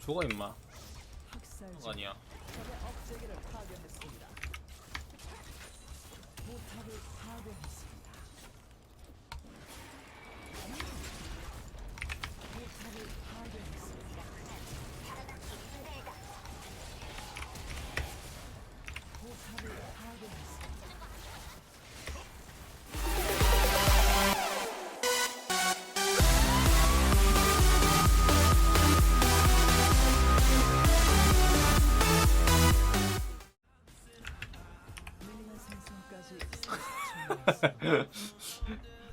죽어 임마 아니야 적의 파견했습니다. 포탑을 파괴했습니다.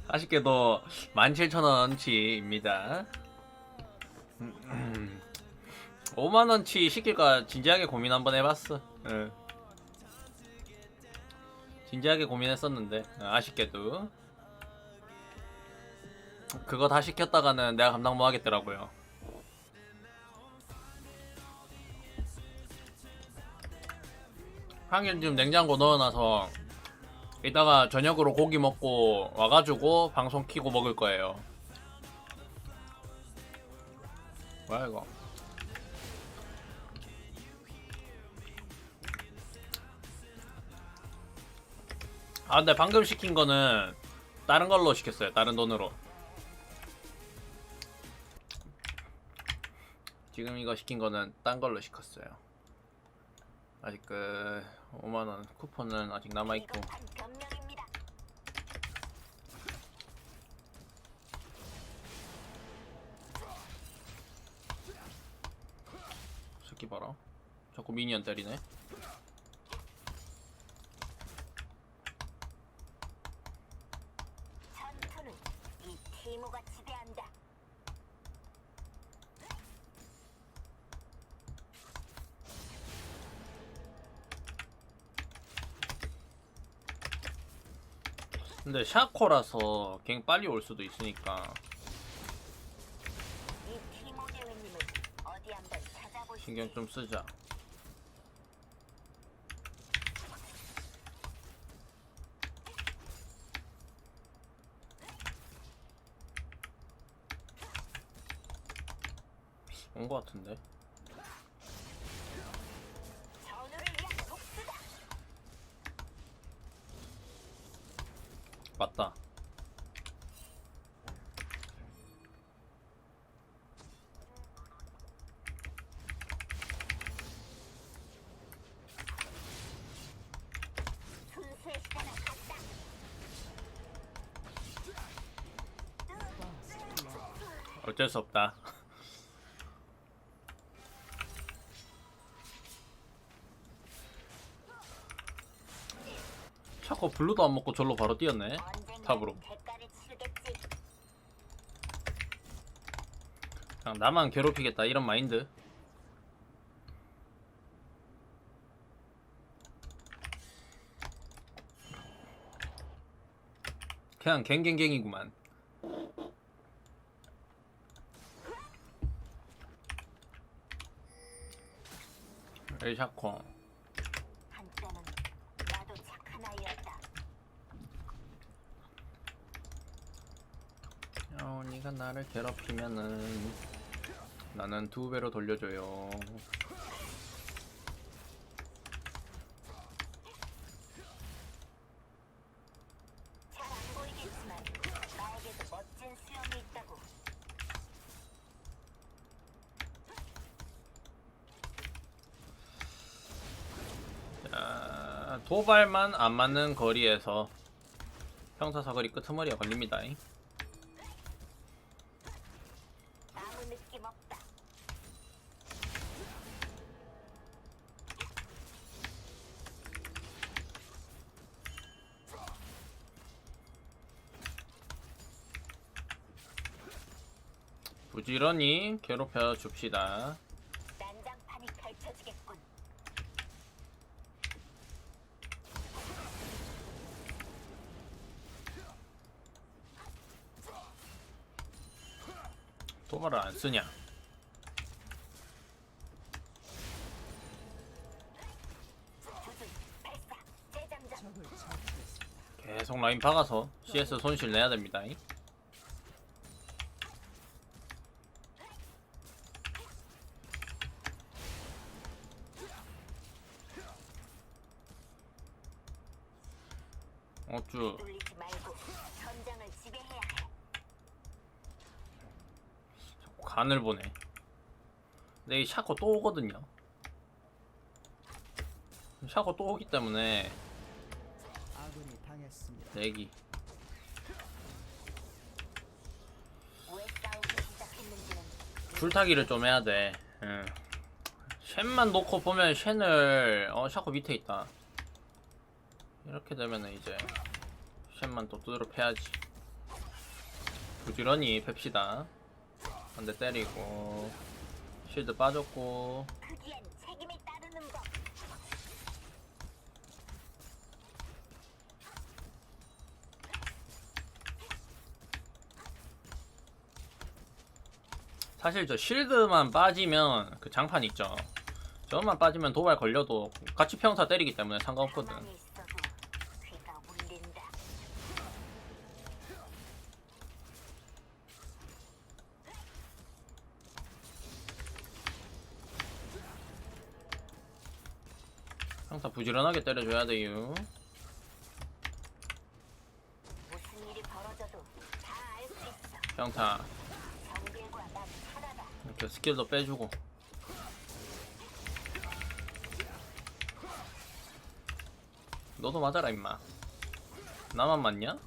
아쉽게도 17,000원치입니다. 5만원치 시킬까 진지하게 고민 한번 해봤어. 응. 진지하게 고민했었는데 어, 아쉽게도. 그거 다 시켰다가는 내가 감당 못 하겠더라고요. 항일 지금 냉장고 넣어놔서 이따가 저녁으로 고기 먹고 와가지고 방송 키고 먹을 거예요. 뭐야 이거? 아 근데 방금 시킨 거는 다른 걸로 시켰어요. 다른 돈으로. 지금 이거 시킨 거는 딴 걸로 시켰어요. 아직 그 5만 원 쿠폰은 아직 남아 있고. 이건 변명입니다. 새끼 봐라. 자꾸 미니언 때리네. 전투는 이 티모가 지배한다. 근데 샤코라서 갱 빨리 올 수도 있으니까 이 티모 대회님을 어디 한번 찾아보시지. 신경 좀 쓰자. 온 거 같은데. 맞다. 어쩔 수 없다. 샤코 블루도 안 먹고 절로 바로 뛰었네. 탑으로. 그냥 나만 괴롭히겠다 이런 마인드. 그냥 갱갱갱이구만. 엘샤코. 한때는 나도 착한 아이였다. 어, 네가 나를 괴롭히면은 나는 두 배로 돌려줘요. 도발만 안 맞는 거리에서 평타 사거리 끄트머리가 걸립니다. 아무 느낌 없다. 부지런히 괴롭혀 줍시다. 난장판이 펼쳐지겠군. 도발을 안 쓰냐? 계속 라인 박아서 CS 손실 내야 됩니다. 독주 뚫리지 말고 전장을 지배해야 해. 간을 보네. 근데 이 샤코 또 오거든요. 샤코 또 오기 때문에. 내기. 줄타기를 좀 해야 돼. 응. 쉔만 놓고 보면 쉔을 어 샤코 밑에 있다. 이렇게 되면은 이제 쉔만 또 두드려 패야지. 부지런히 팹시다. 한 대 때리고 실드 빠졌고. 사실 저 실드만 빠지면 그 장판 있죠. 저것만 빠지면 도발 걸려도 같이 평타 때리기 때문에 상관없거든. 부지런하게 때려줘야 돼요. 무슨 일이 벌어져도 다 알 수 있어. 평타 정글과 난 하나다. 이렇게 스킬도 빼주고. 너도 맞아라 임마. 나만 맞냐?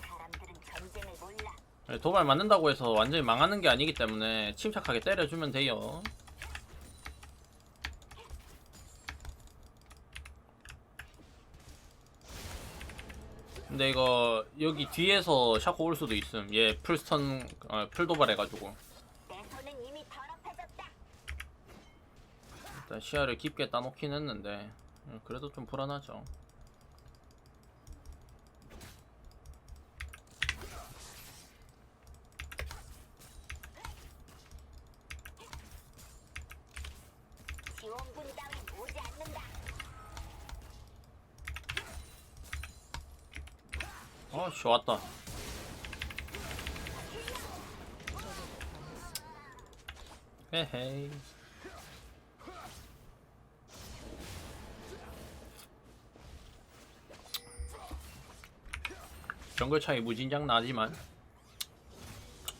사람들은 전쟁을 몰라. 네, 도발 맞는다고 해서 완전히 망하는 게 아니기 때문에 침착하게 때려주면 돼요. 근데 이거 여기 뒤에서 샤코 올 수도 있음. 얘 풀스턴 어, 풀 도발 해가지고 내 손은 이미 더럽혀졌다. 일단 시야를 깊게 따놓긴 했는데 음, 그래도 좀 불안하죠. 지원군 따윈 오지 않는다. 왔다. 헤헤이. 정글 차이 무진장 나지만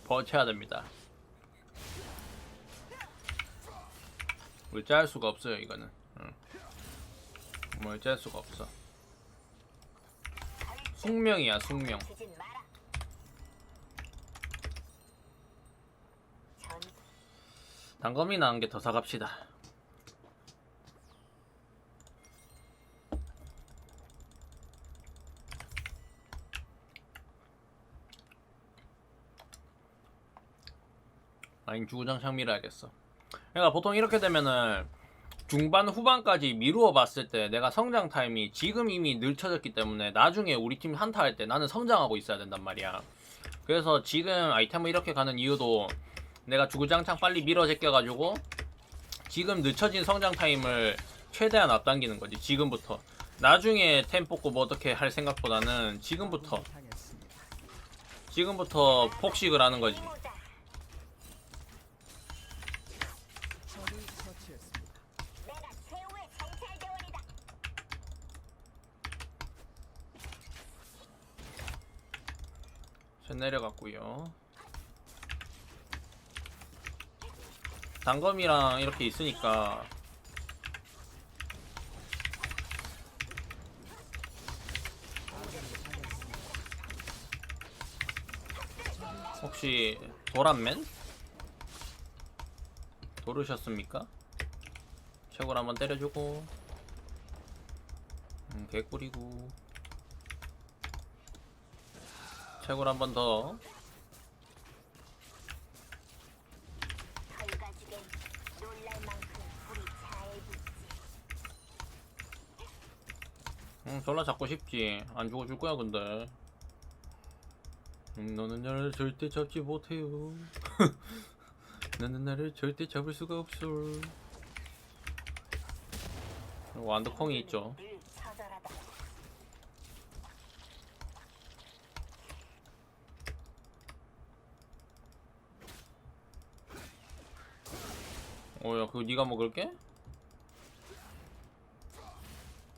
버텨야 됩니다. 물자할 수가 없어요 이거는. 응. 물자할 수가 없어. 숙명이야 숙명. 단검이 나은 게 더 사갑시다. 아니 주구장창 밀어야겠어. 그러니까 보통 이렇게 되면은 중반 후반까지 미루어 봤을 때 내가 성장 타임이 지금 이미 늦춰졌기 때문에 나중에 우리 팀 한타 할 때 나는 성장하고 있어야 된단 말이야. 그래서 지금 아이템을 이렇게 가는 이유도 내가 주구장창 빨리 밀어 제껴가지고 지금 늦춰진 성장 타임을 최대한 앞당기는 거지 지금부터 나중에 템 뽑고 뭐 어떻게 할 생각보다는 지금부터. 지금부터 폭식을 하는 거지 해보자. 적을 처치했습니다. 내가 최후의 정찰 대원이다. 전 내려갔고요 단검이랑 이렇게 있으니까 혹시 도란맨? 도르셨습니까? 최고로 한번 때려주고 음, 개꿀이고 최고로 한 번 더. 응, 졸라 잡고 싶지. 안 죽어 줄 거야, 근데. 응, 너는 나를 절대 잡지 못해요. 너는 나를 절대 잡을 수가 없어. 완드콩이 있죠. 늘 처절하다. 어야 그거 네가 먹을게?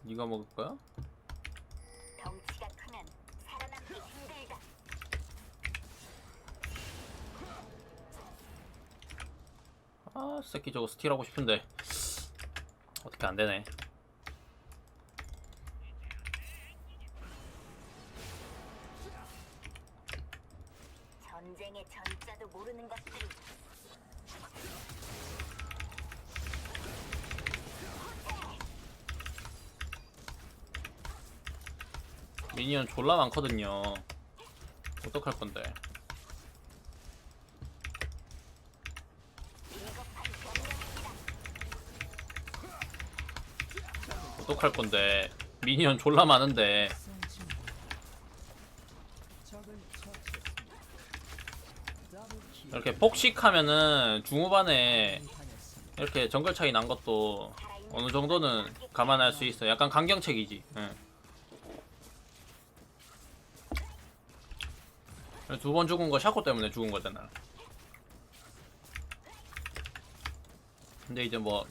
네가 먹을 거야? 덩치가 크면 살아남기 힘들다. 아 새끼 저거 스틸하고 싶은데 어떻게 안 되네. 전쟁의 전자도 모르는 것들이 미니언 졸라 많거든요. 어떡할 건데? 어떡할 건데? 미니언 졸라 많은데. 이렇게 폭식하면은 중후반에. 이렇게 정글 차이 난 것도 어느 정도는 감안할 수 있어. 약간 강경책이지. 두 번 죽은 거 샤코 때문에 죽은 거잖아. 근데 이제 뭐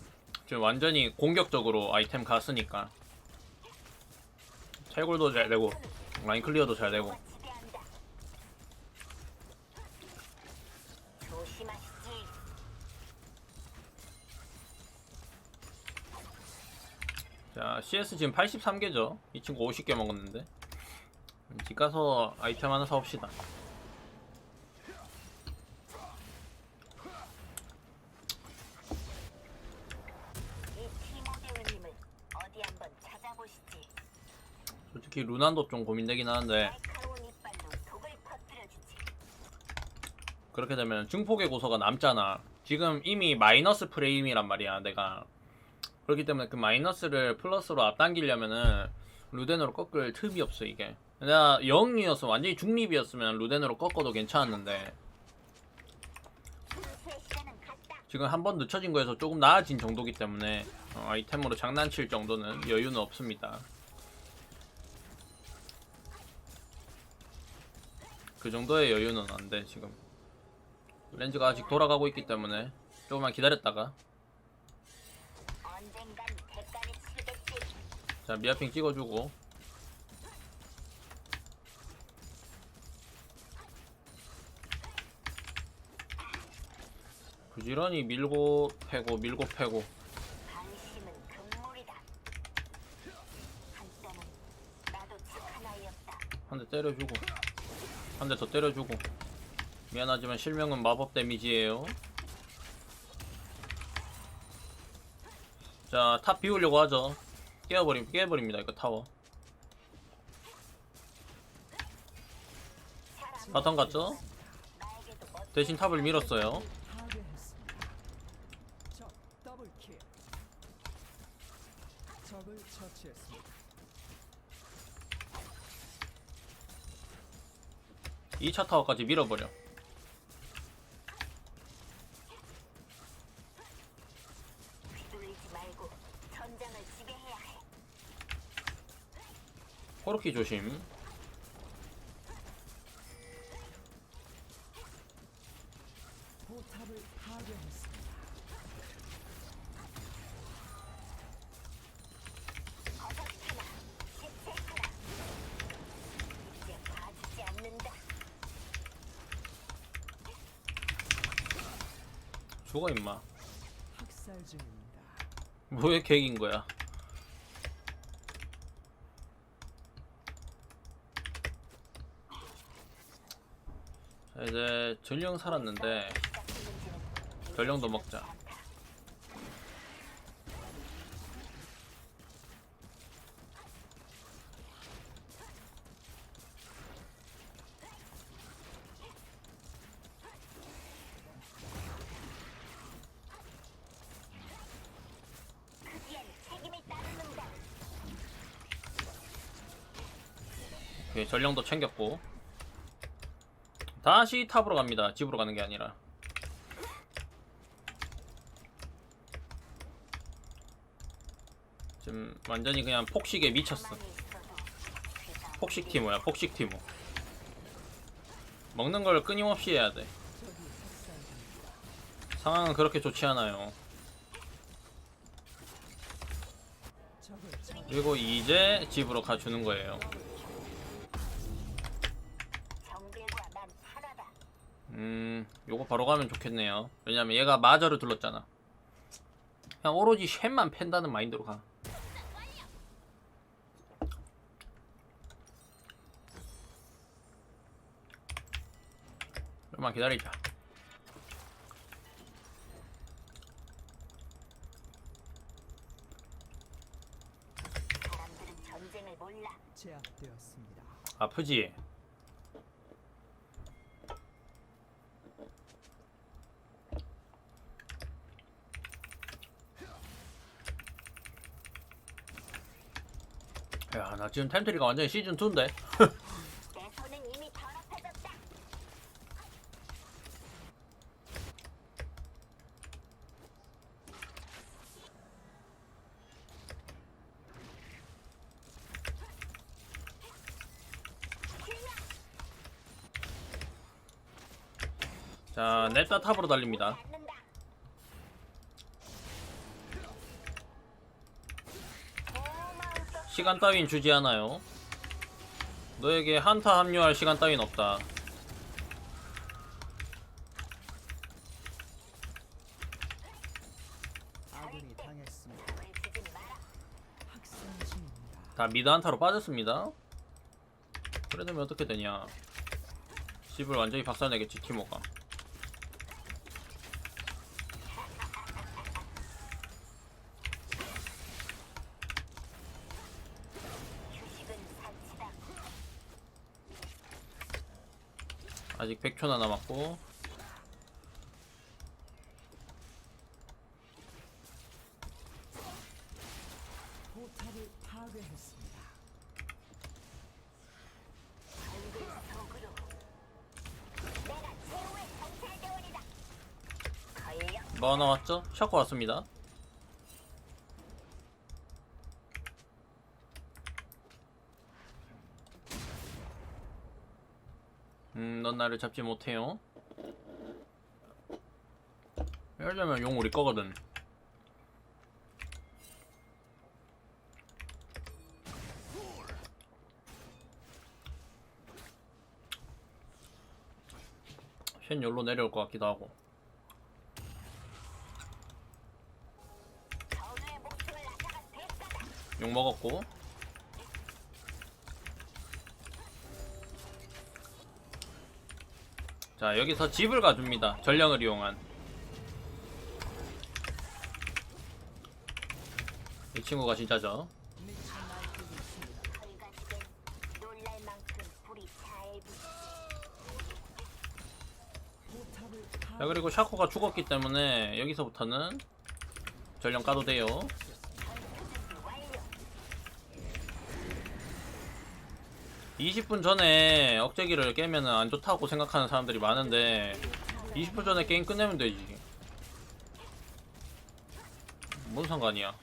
지금 완전히 공격적으로 아이템 갔으니까 채굴도 잘 되고 라인 클리어도 잘 되고. 자 CS 지금 83개죠. 이 친구 50개 먹었는데 집 가서 아이템 하나 사옵시다. 이 티모데우님을 어디 한번 찾아보시지. 솔직히 루난도 좀 고민되긴 하는데. 그렇게 되면 증폭의 고소가 남잖아. 지금 이미 마이너스 프레임이란 말이야, 내가. 그렇기 때문에 그 마이너스를 플러스로 앞당기려면은 루덴으로 꺾을 틈이 없어, 이게. 내가 0이었어, 완전히 중립이었으면 루덴으로 꺾어도 괜찮았는데. 지금 한 번 늦춰진 거에서 조금 나아진 정도기 때문에 어, 아이템으로 장난칠 정도는 여유는 없습니다. 그 정도의 여유는 안 돼, 지금. 렌즈가 아직 돌아가고 있기 때문에 조금만 기다렸다가. 자 미아핑 찍어주고 부지런히 밀고 패고 밀고 패고. 한 대 때려주고 한 대 더 때려주고 미안하지만 실명은 마법 데미지예요 자 탑 비우려고 하죠 깨어버림 깨버립니다 이거 타워 바텀 갔죠? 대신 탑을 밀었어요. 적을 처치했습니다. 2차 타워까지 밀어버려. 코르키 조심 포탑을 파괴했습니다. 어설프나 실패하라. 이제 봐주지 않는다. 죽어 임마. 뭐에 객인 거야? 자 이제 전령 살았는데 전령도 먹자 여기 전령도 챙겼고. 다시 탑으로 갑니다. 집으로 가는 게 아니라. 지금 완전히 그냥 폭식에 미쳤어. 폭식 티모야? 폭식 티모 뭐. 먹는 걸 끊임없이 해야 돼. 상황은 그렇게 좋지 않아요. 그리고 이제 집으로 가주는 거예요. 음, 요거 바로 가면 좋겠네요. 왜냐면 얘가 마저를 둘렀잖아. 그냥 오로지 쉔만 팬다는 마인드로 가. 좀만 기다리자. 아프지? 야, 나 지금 템트리가 완전히 시즌 2인데. 내 손은 이미 더럽혀졌다. 자, 냅다 탑으로 달립니다. 않는다. 고마운 시간 따윈 주지 않아요. 너에게 한타 합류할 시간 따윈 없다. 다 미드 한타로 빠졌습니다. 그래 되면 어떻게 되냐? 집을 완전히 박살내겠지 티모가. 휴식은 사치다. 아직 100초나 남았고 파괴했습니다. 뭐 하나 왔죠? 샤코 왔습니다. 음, 넌 나를 잡지 못해요. 이러려면 용 우리 거거든. 쉔 열로 내려올 것 같기도 하고. 욕 먹었고 자 여기서 집을 가줍니다. 전령을 이용한. 이 친구가 진짜죠? 자. 그리고 샤코가 죽었기 때문에 여기서부터는 전령 까도 돼요 준비 완료. 20분 전에 억제기를 깨면 안 좋다고 생각하는 사람들이 많은데 20분 전에 게임 끝내면 되지. 뭔 상관이야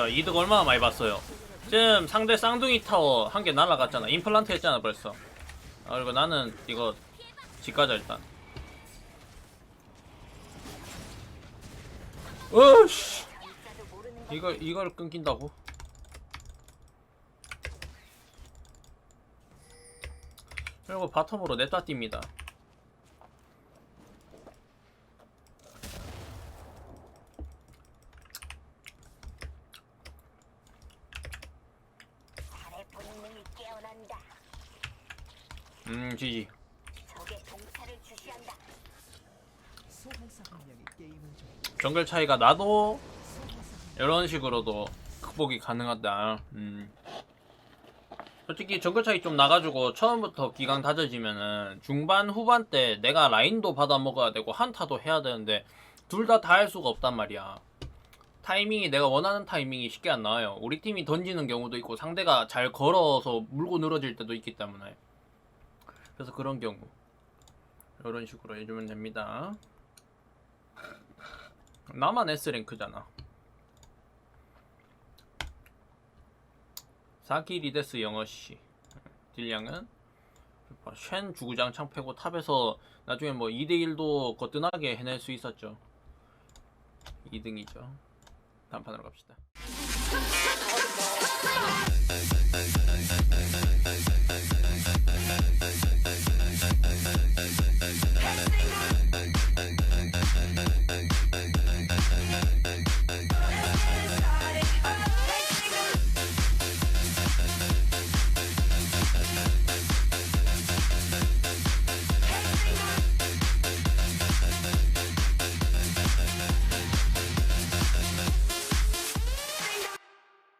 자 이득 얼마나 많이 봤어요? 지금 상대 쌍둥이 타워 한 개 날라갔잖아. 임플란트 했잖아 벌써. 아 그리고 나는 이거 집 가자 일단. 것 이걸 이걸 끊긴다고? 그리고 바텀으로 냅다 뜁니다 달의 본능이 깨어난다. 음 GG 좀 정글 차이가 나도 이런 식으로도 극복이 가능하다. 음. 솔직히 정글 차이 좀 나가지고 처음부터 기강 다져지면은 중반 후반 때 내가 라인도 받아 먹어야 되고 한타도 해야 되는데 둘 다 다 할 수가 없단 말이야. 타이밍이 내가 원하는 타이밍이 쉽게 안 나와요. 우리 팀이 던지는 경우도 있고 상대가 잘 걸어서 물고 늘어질 때도 있기 때문에. 그래서 그런 경우. 이런 식으로 해주면 됩니다. 나만 S랭크잖아. 사기 리데스 영어씨 딜량은 쉔 주구장 창 패고 탑에서 나중에 뭐 2대1도 거뜬하게 해낼 수 있었죠 2등이죠 다음 판으로 갑시다